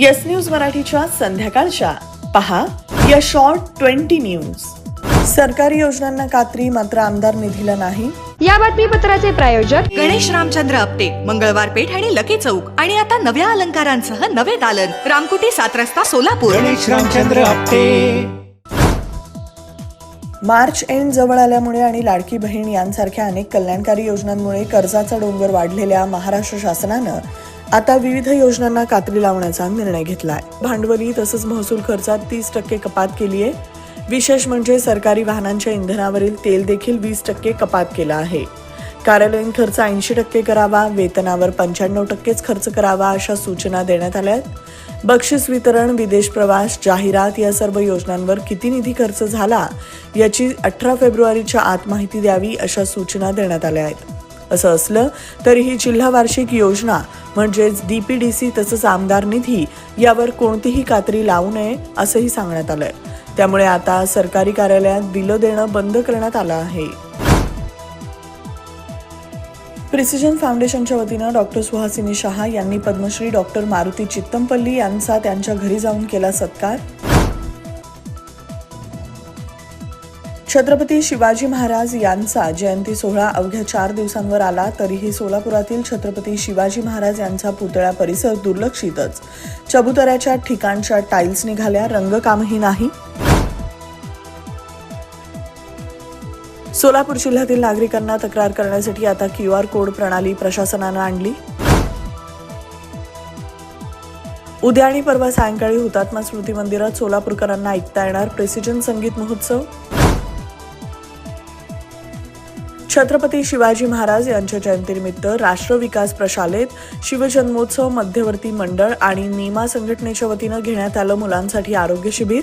Yes news मराठीच्या संध्याकाळच्या. पहा या शॉर्ट ट्वेंटी न्यूज सरकारी योजनांना कात्री मात्र आमदार निधीला नाही. या बातमीपत्राचे प्रायोजक गणेश रामचंद्र आपटे मंगळवार पेठ आणि लकी चौक. आणि आता नव्या अलंकारांसह नवे दालन. रामकुटी सात रस्ता सोलापूर. गणेश रामचंद्र आपटे. मार्च एंड जवळ आल्यामुळे आणि लाडकी बहीण यांसारख्या अनेक कल्याणकारी योजनांमुळे कर्जाचा डोंगर वाढलेल्या महाराष्ट्र शासनानं आता विविध योजनांना कात्री लावण्याचा निर्णय घेतलाय. भांडवली तसंच महसूल खर्चात तीस टक्के कपात केली आहे विशेष म्हणजे सरकारी वाहनांच्या इंधनावरील तेल देखील वीस टक्के कपात केला आहे. कार्यालयीन खर्च ऐंशी टक्के करावा वेतनावर पंच्याण्णव टक्केच खर्च करावा अशा सूचना देण्यात आल्या आहेत बक्षीस वितरण विदेश प्रवास जाहिरात या सर्व योजनांवर किती निधी खर्च झाला याची अठरा फेब्रुवारीच्या आत माहिती द्यावी अशा सूचना देण्यात आल्या आहेत. असं असलं तरीही जिल्हा वार्षिक योजना म्हणजेच डीपीडीसी तसंच आमदार निधी यावर कोणतीही कात्री लावू नये असंही सांगण्यात आलंय. त्यामुळे आता सरकारी कार्यालयात बिलं देणं बंद करण्यात आलं आहे. प्रिसिजन फाउंडेशनच्या वतीनं डॉक्टर सुहासिनी शहा यांनी पद्मश्री डॉक्टर मारुती चित्तमपल्ली यांचा त्यांच्या घरी जाऊन केला सत्कार. छत्रपती शिवाजी महाराज यांचा जयंती सोहळा अवघ्या चार दिवसांवर आला तरीही सोलापुरातील छत्रपती शिवाजी महाराज यांचा पुतळा परिसर दुर्लक्षितच. चबुतऱ्याच्या ठिकाणच्या टाईल्स निघाल्या रंगकामही नाही. सोलापूर जिल्ह्यातील नागरिकांना तक्रार करण्यासाठी आता क्यू आर कोड प्रणाली प्रशासनानं आणली. उद्या आणि परवा सायंकाळी हुतात्मा स्मृती मंदिरात सोलापूरकरांना ऐकता येणार प्रेसिजन संगीत महोत्सव. छत्रपती शिवाजी महाराज यांच्या जयंतीनिमित्त राष्ट्र विकास प्रशालेत शिवजन्मोत्सव मध्यवर्ती मंडळ आणि नीमा संघटनेच्या वतीनं घेण्यात आलं मुलांसाठी आरोग्य शिबिर.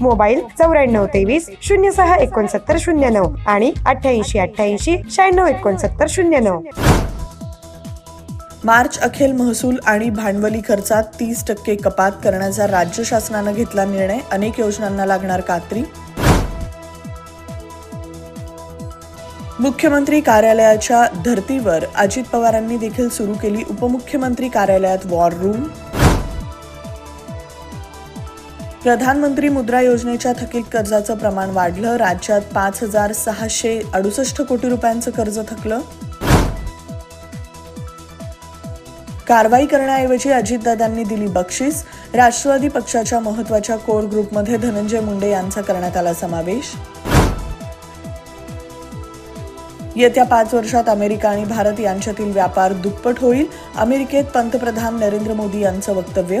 मोबाईल चौऱ्याण्णव तेवीस शून्य सहा एकोणसत्तर शून्य नऊ आणि अठ्ठ्याऐंशी अठ्ठ्याऐंशी शहाण्णव एकोणसत्तर शून्य नऊ. मार्च अखेर महसूल आणि भांडवली खर्चात तीस टक्के कपात करण्याचा राज्य शासनानं घेतला निर्णय. अनेक योजनांना लागणार कात्री. मुख्यमंत्री कार्यालयाच्या धर्तीवर अजित पवारांनी देखील सुरू केली उपमुख्यमंत्री कार्यालयात वॉर रूम प्रधानमंत्री मुद्रा योजनेच्या थकीत कर्जाचं प्रमाण वाढलं. राज्यात पाच हजार सहाशे अडुसष्ट कोटी रुपयांचं कर्ज थकलं. कारवाई करण्याऐवजी अजितदादांनी दिली बक्षीस. राष्ट्रवादी पक्षाच्या महत्त्वाच्या कोर ग्रुपमध्ये धनंजय मुंडे यांचा करण्यात आला समावेश. येत्या पाच वर्षात अमेरिका आणि भारत यांच्यातील व्यापार दुप्पट होईल. अमेरिकेत पंतप्रधान नरेंद्र मोदी यांचं वक्तव्य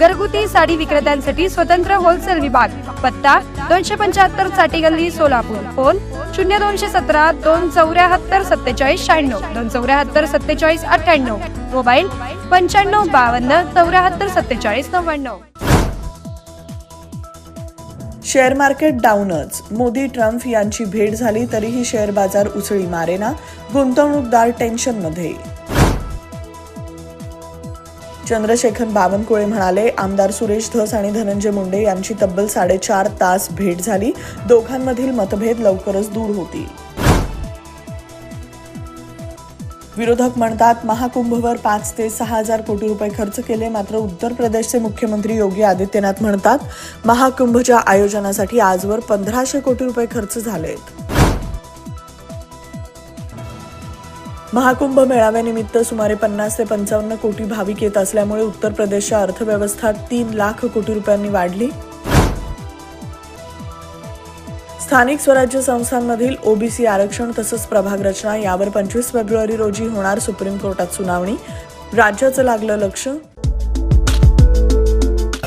घरगुती साडी विक्रेत्यांसाठी स्वतंत्र होलसेल विभाग. पत्ता दोनशे पंच्याहत्तरसाठी गल्ली सोलापूर. फोन शून्य दोनशे सतरा दोन चौऱ्याहत्तर सत्तेचाळीस शहाण्णव. दोन चौऱ्याहत्तर सत्तेचाळीस अठ्ठ्याण्णव. मोबाईल पंच्याण्णव बावन्न चौऱ्याहत्तर सत्तेचाळीस नव्याण्णव. शेअर मार्केट डाऊनच. मोदी ट्रम्प यांची भेट झाली तरीही शेअर बाजार उसळी मारेना. गुंतवणूकदार टेन्शनमध्ये चंद्रशेखर बावनकुळे म्हणाले आमदार सुरेश धस आणि धनंजय मुंडे यांची तब्बल साडेचार तास भेट झाली. दोघांमधील मतभेद लवकरच दूर होतील. विरोधक म्हणतात महाकुंभवर पाच ते सहा हजार कोटी रुपये खर्च केले मात्र उत्तर प्रदेशचे मुख्यमंत्री योगी आदित्यनाथ म्हणतात महाकुंभच्या आयोजनासाठी आजवर पंधराशे कोटी रुपये खर्च झालेत. महाकुंभ मेळाव्यानिमित्त सुमारे पन्नास ते पंचावन्न कोटी भाविक येत असल्यामुळे उत्तर प्रदेशच्या अर्थव्यवस्था तीन लाख कोटी रुपयांनी वाढली. स्थानिक स्वराज्य संस्थांमधील ओबीसी आरक्षण तसंच प्रभाग रचना यावर पंचवीस फेब्रुवारी रोजी होणार सुप्रीम कोर्टात सुनावणी. राज्याचं लागलं लक्ष.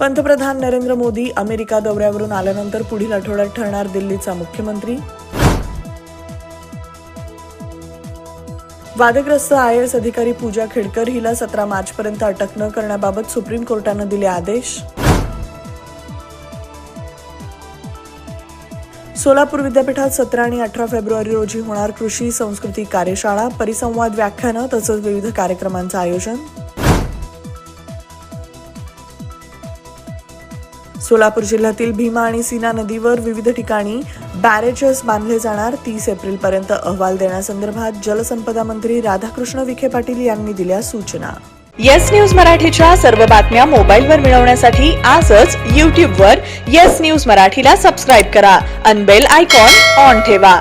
पंतप्रधान नरेंद्र मोदी अमेरिका दौऱ्यावरून आल्यानंतर पुढील आठवड्यात ठरणार दिल्लीचा मुख्यमंत्री. वादग्रस्त आय एस अधिकारी पूजा खेडकर हिला सतरा मार्चपर्यंत अटक न करण्याबाबत सुप्रीम कोर्टानं दिले आदेश. सोलापूर विद्यापीठात सतरा आणि अठरा फेब्रुवारी रोजी होणार कृषी संस्कृती कार्यशाळा परिसंवाद व्याख्यानं तसंच विविध कार्यक्रमांचं आयोजन. सोलापूर जिल्ह्यातील भीमा आणि सीना नदीवर विविध ठिकाणी बॅरेजेस बांधले जाणार. तीस एप्रिल पर्यंत अहवाल देण्यासंदर्भात जलसंपदा मंत्री राधाकृष्ण विखे पाटील यांनी दिल्या सूचना. येस न्यूज मराठीच्या सर्व बातम्या मोबाईलवर मिळवण्यासाठी आजच यूट्यूबवर येस न्यूज मराठीला सबस्क्राईब करा. अनबेल आयकॉन ऑन ठेवा.